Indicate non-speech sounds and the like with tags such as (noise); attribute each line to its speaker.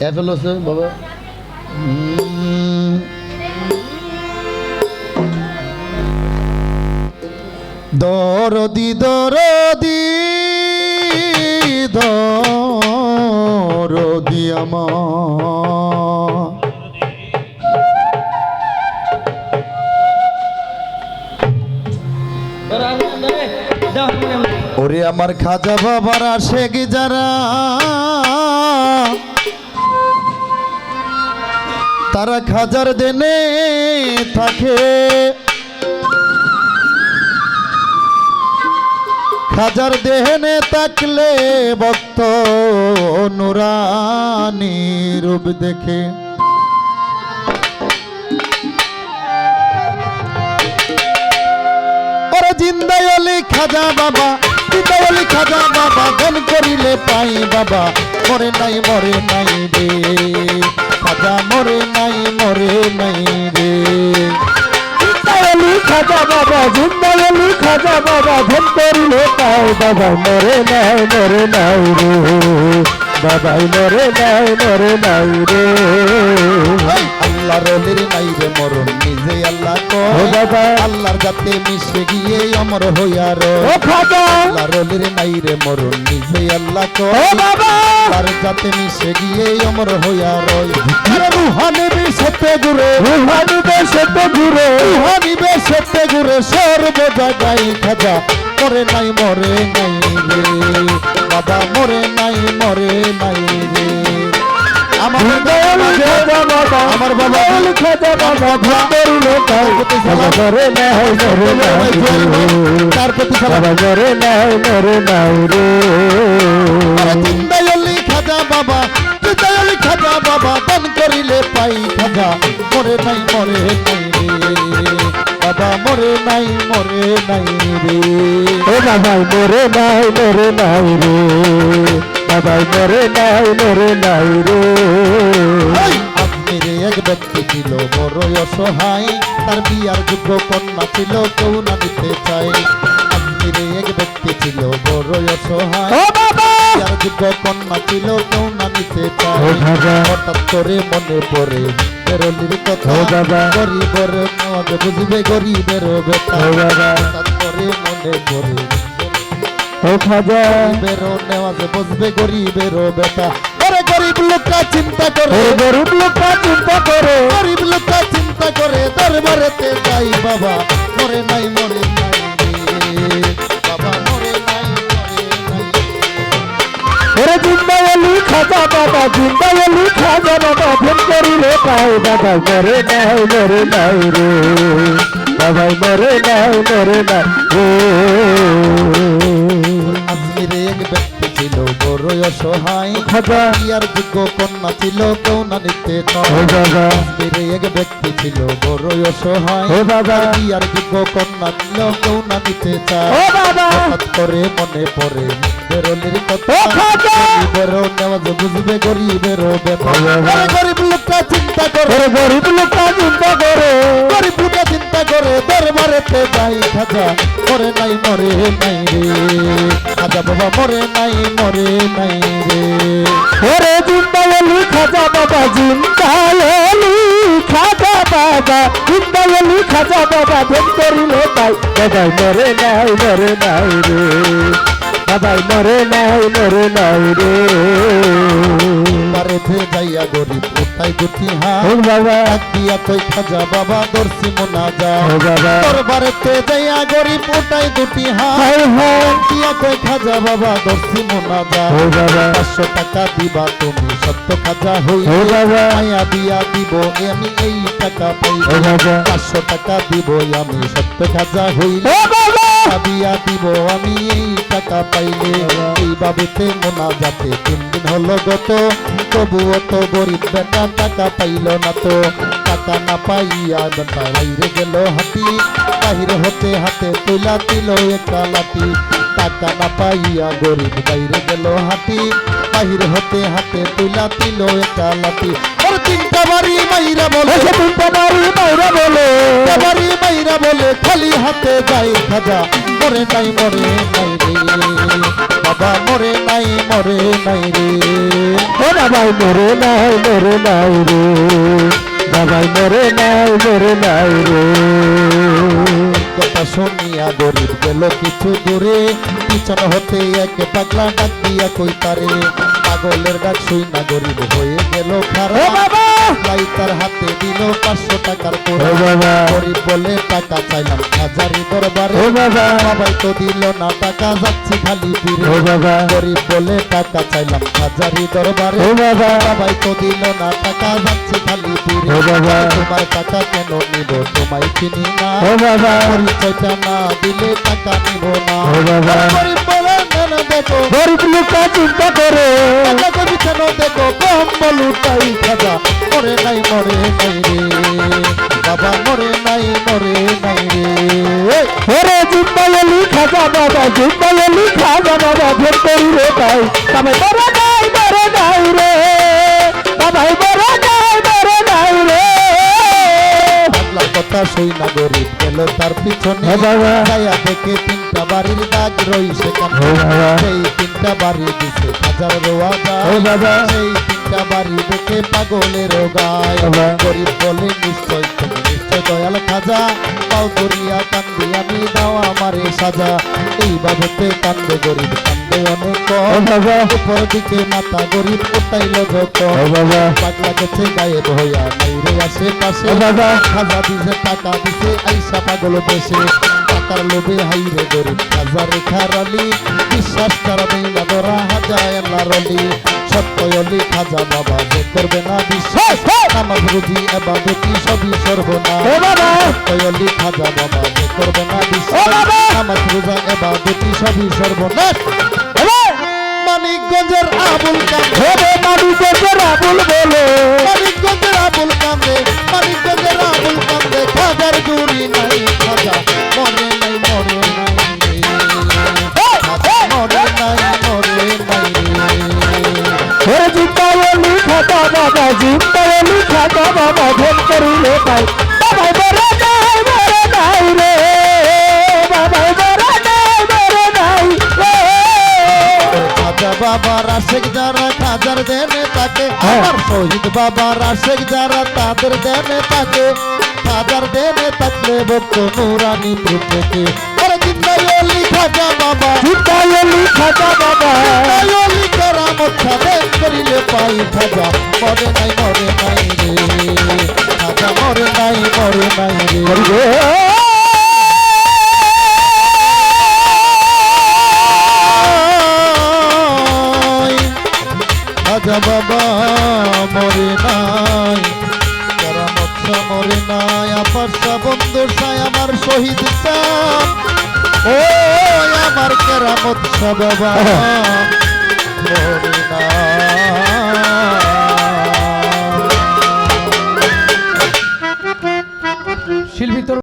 Speaker 1: Apple বাবা। দরদি দরদি দরদি আমার। ওরে আমার খাজা বাবার আশেক যারা তারা খাজার দেনে থাকে। খাজার দেহনে তাকলে ভক্ত নুরানি রূপ দেখে। জিন্দায়লি খাজা বাবা, জিন্দায়লি খাজা বাবা, ধন করিলে পাই বাবা, মরে নাই মরে নাই রে। খাজা মরে নাই মরে নাই রে।
Speaker 2: খাজা বাবা জিন্দালি খাজা বাবা, ধন করিলে পাই বাবা মরে নাই মরে নাই রে। বাবাই মরে নাই মরে নাই রে।
Speaker 1: আল্লাহ রলির নাই রে মরণ নিজে আল্লাহ আল্লাহর যাতে মিশে গিয়ে অমর হইয়া আল্লাহ রলির নাই রে মরণ নিজে আল্লাহ আল্লাহর যাতে মিশে গিয়ে অমর হইয়া রয়। রুহানি বিশতে গুরে
Speaker 2: রুহানি দেশে ঘুরে।
Speaker 1: রুহানি বেশতে গুরে সর্ব জায়গায় খাজা। মরে নাই মরে নাই রে। বাবা মরে নাই মরে নাই রে। আমার
Speaker 2: বাবা
Speaker 1: বাবা
Speaker 2: বাবা বাবা রে
Speaker 1: তার প্রতি
Speaker 2: বাবা মরে নাই মরে নাই রে
Speaker 1: জিন্দায়লি খাজা বাবা জিন্দায়লি খাজা বাবা দান করিলে পাই খাজা মরে নাই মরে নাই বাবা মরে নাই মরে নাই রে
Speaker 2: ও বাবাই মরে নাই মরে নাই রে বাবাই মরে নাই মরে নাই রে।
Speaker 1: আজমির এক ব্যক্তি ছিল বড় অসহায়। তার বিয়ার যোগ্য কন্যা ছিল কেউ না দিতে চায়। আজমির এক ব্যক্তি ছিল বড় অসহায়। বিয়ার যোগ্য কন্যা ছিল কেউ না চায়।
Speaker 2: বাবা!
Speaker 1: হঠাৎ করে মনে পড়ে বেরোলির কথা। গরিবের বুঝবে গরিবের বেতা হঠাৎ করে মনে পড়ে
Speaker 2: ও খাজা
Speaker 1: গরিবের নেওয়াজ বুঝবে গরিবের বেতা আরে গরিব লোকটা চিন্তা করে।
Speaker 2: ও গরিব লোকটা চিন্তা করে।
Speaker 1: গরিব লোকটা চিন্তা করে। দরবারেতে যাই বাবা মরে নাই মরে নাই। বাবা মরে নাই
Speaker 2: ওরে জিন্দাওয়ালি খাজা বাবা জিন্দাওয়ালি খাজা বাবা ফোন করিলে পাই বাবা মরে নাই মরে নাই রে। বাবাই মরে নাই মরে নাই রে।
Speaker 1: আজমিরে এক ব্যক্তি ছিল বড় অসহায়।
Speaker 2: খাজা।
Speaker 1: বিয়ার যোগ্য কন্যা ছিল কেউ না নিতে এক ব্যক্তি ছিল বড় অসহায়।
Speaker 2: বাবা
Speaker 1: বিয়ার যোগ্য কন্যা ছিল কেউ না নিতে চায় করে মনে পড়ে বেরোলির কথা! গরিবের নেওয়াজ বুঝবে গরিবের ব্যাপার।
Speaker 2: ও
Speaker 1: গরিব লোকটা চিন্তা করে।
Speaker 2: গরিব লোকটা চিন্তা করে।
Speaker 1: গরিব লোকটা চিন্তা করে, দরবারেতে যাই খাজা মরে নাই মরে নাই রে। খাজা বাবা, মরে নাই মরে নাই রে।
Speaker 2: ওরে জিন্দাওয়ালি খাজা বাবা জিন্দাওয়ালি খাজা বাবা। জিন্দাওয়ালি খাজা বাবা ফোন করিলে পাই বাবাই মরে নাই মরে নাই রে। বাবাই মরে নাই মরে নাই রে।
Speaker 1: বারেতে যাইয়া গরিব দুটি
Speaker 2: ও
Speaker 1: হাত দিয়া কই খাজা বাবা দর্শি মোনা দরবারেতে যাইয়া গরিব উঠাই দুটি হাত।
Speaker 2: হাই হাই
Speaker 1: ডাক দিয়া কই খাজা বাবা দর্শি মোনা যা।
Speaker 2: ও বাবা।
Speaker 1: পাঁচশো টাকা দিবা তুমি সত্য খাজা হই
Speaker 2: ও বাবা।
Speaker 1: মায়া দিয়া দিব আমি এই টাকা পাই
Speaker 2: ও বাবা।
Speaker 1: পাঁচশো টাকা দিব আমি সত্য খাজা
Speaker 2: বাবা।
Speaker 1: দিয়া দিব আমি এই টাকা পাইলে এইভাবেতে মোনা যাতে তিন দিন হলো গত। তবুও তো গরিব বেটা টাকা পাইল না তো। টাকা না পাইয়া বেটা বাইরে গেল হাতি। বাহির হতে হাতে তুলা দিল একটা লাঠি। টাকা না পাইয়া গরিব বাইরে গেল হাতি। বাহির হতে হাতে তুলা দিল একটা ওর তিনটা বাড়ি মাইরা বলে।
Speaker 2: তিনটা নারী মাইরা বলে।
Speaker 1: বাড়ি মাইরা বলে খালি হাতে যাই খাজা। মরে নাই মরে নাই রে। বাবা মরে নাই মরে নাই রে।
Speaker 2: ও বাবাই মরে নাই মরে নাই রে। বাবাই মরে নাই মরে নাই রে।
Speaker 1: কথা শুনিয়া গরিব গেল কিছু দূরে। পিছন হতে এক পাগলা ডাক দিয়া কই তারে পাগলের ডাক শুই না গরিব হয়ে গেল খারাপ। লাই তার হাতে দিল পাঁচশো টাকার গরিব বলে টাকা চাইলাম হাজারি দরবারে।
Speaker 2: ও বাবা।
Speaker 1: বাবাই তো দিল না টাকা যাচ্ছে খালি
Speaker 2: ও
Speaker 1: ফিরে
Speaker 2: বাবা।
Speaker 1: গরিব বলে টাকা চাইলাম হাজারি দরবারে।
Speaker 2: ও বাবা।
Speaker 1: বাবাই তো দিল না টাকা যাচ্ছে খালি ফিরে
Speaker 2: ও বাবা।
Speaker 1: তোমার টাকা কেন নিব তোমায় চিনি না।
Speaker 2: ও বাবা।
Speaker 1: পরিচয়টা না দিলে টাকা নিব না।
Speaker 2: ও বাবা।
Speaker 1: গরিব দেখো।
Speaker 2: গরিব লোকটা চিন্তা করে।
Speaker 1: টাকা বিছানো দেখো? কম্বল উঠাই খাজা। মরে নাই মরে নাই রে। বাবা মরে নাই মরে নাই রে।
Speaker 2: ওরে জিম্বাইলি খাজা বাবা জিম্বাইলি খাজা বাবা ভের করি রে তাই তবে মরে নাই মরে নাই রে। বাবাই মরে নাই মরে নাই রে।
Speaker 1: কথা শুই না গরিব গেল তার পিছনে।
Speaker 2: বাবা।
Speaker 1: দেখে তিনটা বাড়ির দাগ রই সেখানে
Speaker 2: ও বাবা।
Speaker 1: সেই তিনটা বাড়ি দিছে হাজার রোয়া সেই তিনটা বাড়ি দেখে পাগলের গায়। গরিব বলে নিশ্চয় তুমি নিশ্চয় দয়াল খাজা। পাও ধরিয়া কান্দি আমি দাও আমারে সাজা। এই বাবতে কান্দে গরিব কান্দে অনেক উপর দিকে মাথা গরিব উঠাইল
Speaker 2: বাবা।
Speaker 1: পাগলা গেছে গায়েব হইয়া নাই রে আশেপাশে খাজা দিছে টাকা দিছে আইসা পাগল দেশে। টাকার লোভে হাইরে গরিব খাজা রেখা রলি বিশ্বাস করা নেই না ধরা হাজায় আল্লাহ রলি সত্য অলি খাজা বাবা যে করবে না বিশ্বাস নামাজ রুজি এবাদতি সবই সর্বনা সত্যি খাজা বাবা যে করবে না বিশ্বাস! নামাজ রোজা এবাদতি সবই সর্বনাশ। মানিকগঞ্জের আবুল কান্দে
Speaker 2: ওরে নারী দেশের আবুল বলে।
Speaker 1: মানিকগঞ্জের আবুল কান্দে
Speaker 2: তাই বাবাই মরে নাই মরে নাই রে। বাবাই মরে নাই মরে নাই রে।
Speaker 1: খাজা বাবা রাশেক যারা খাজার দেনে তাকে?
Speaker 2: হ্যাঁ।
Speaker 1: আমার শহীদ বাবা রাশেক যারা তাদের দেনে তাকে? খাজার দেনে থাকলে ভক্ত নুরানি প্রত্যেকে। আরে জিন্দাই অলি খাজা বাবা।
Speaker 2: জিম্বাইলি খাজা বাবা।
Speaker 1: জিন্দাই অলি কেরামত খাদেন করিলে পাই খাজা। মরে নাই মরে নাই রে। খাজা মরে নাই মরে নাই। রে খাজা বাবা মরে নাই। কেরামত শাহ মরে নাই আপার শাহ বন্ধু সাই আমার শহীদ শাহ ও আমার কেরামত বাবা। (laughs) মরে ভিতর